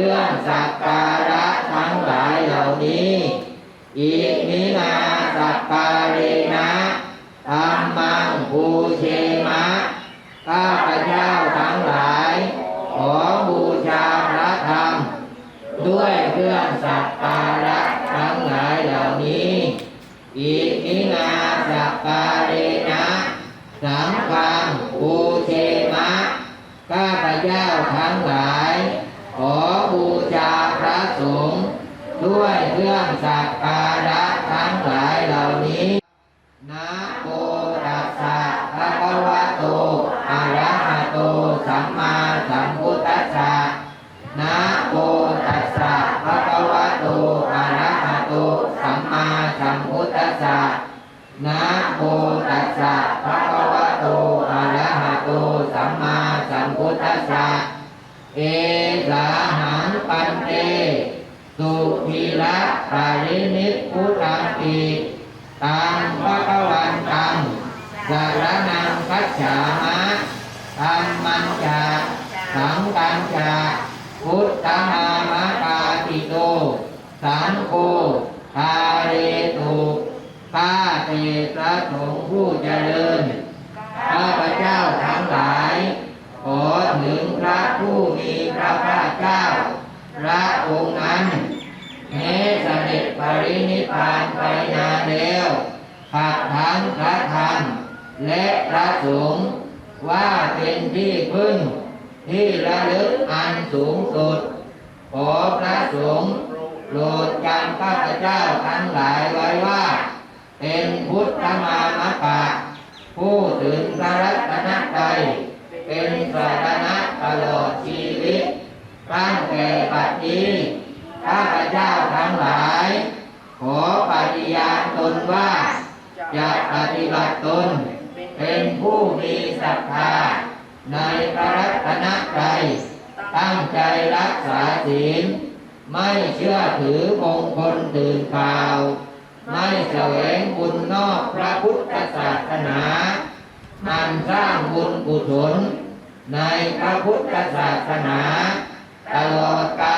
เครื่องสักการะทั้งหลายเหล่านี้ อินินาสักการเนะธรรมังภูเชมะ ข้าพเจ้าทั้งหลาย ขอบูชาพระธรรม ด้วยเครื่องสักการะทั้งหลายเหล่านี้อินินาสักการเนะสังฆังภูเชมะ ข้าพเจ้าทั้งหลาย ขอบูชาพระสงฆ์ด้วยเครื่องสักการะทั้งหลายเหล่านี้นะโมตัสสะภะคะวะโตอะระหะโตสัมมาสัมพุทธัสสะนะโมตัสสะภะคะวะโตอะระหะโตสัมมาสัมพุทธัสสะนะโมตัสสะภะคะวะโตอะระหะโตสัมมาสัมพุทธัสสะ เอสาหังปันเตสุขีระปารินิพพุตังติตังพระกวันตังสารนังคัจฉามะธรรมันจาสังกัญจาพุทธามะกาติโตสังโฆทาเรตุข้าแต่พระสงฆ์ผู้เจริญข้าพเจ้าทั้งหลาย ถึงพระผู้มีพระภาคเจ้า พระองค์นั้นแม้เสด็จปรินิพพานไปนานแล้วขัดทั้งพระธรรม และพระสงฆ์ว่าเป็นที่พึ่ง ที่ระลึกอันสูงสุด ขอพระสงฆ์โปรดจำข้าพเจ้าทั้งหลายไว้ว่า เป็นพุทธมามะกะผู้ถึงพระรัตนตรัย เป็นสารณะตลอดชีวิตตั้งแต่ปัจจุบันข้าพเจ้าทั้งหลาย ขอปฏิญาณตนว่า จะปฏิบัติตน เป็นผู้มีศรัทธา ในพระรัตนตรัยตั้งใจรักษาศีลไม่เชื่อถือมงคลตื่นข่าวไม่แสวงบุญนอกพระพุทธศาสนามันสร้างบุญกุศล ในพระพุทธศาสนา ตลอดกาล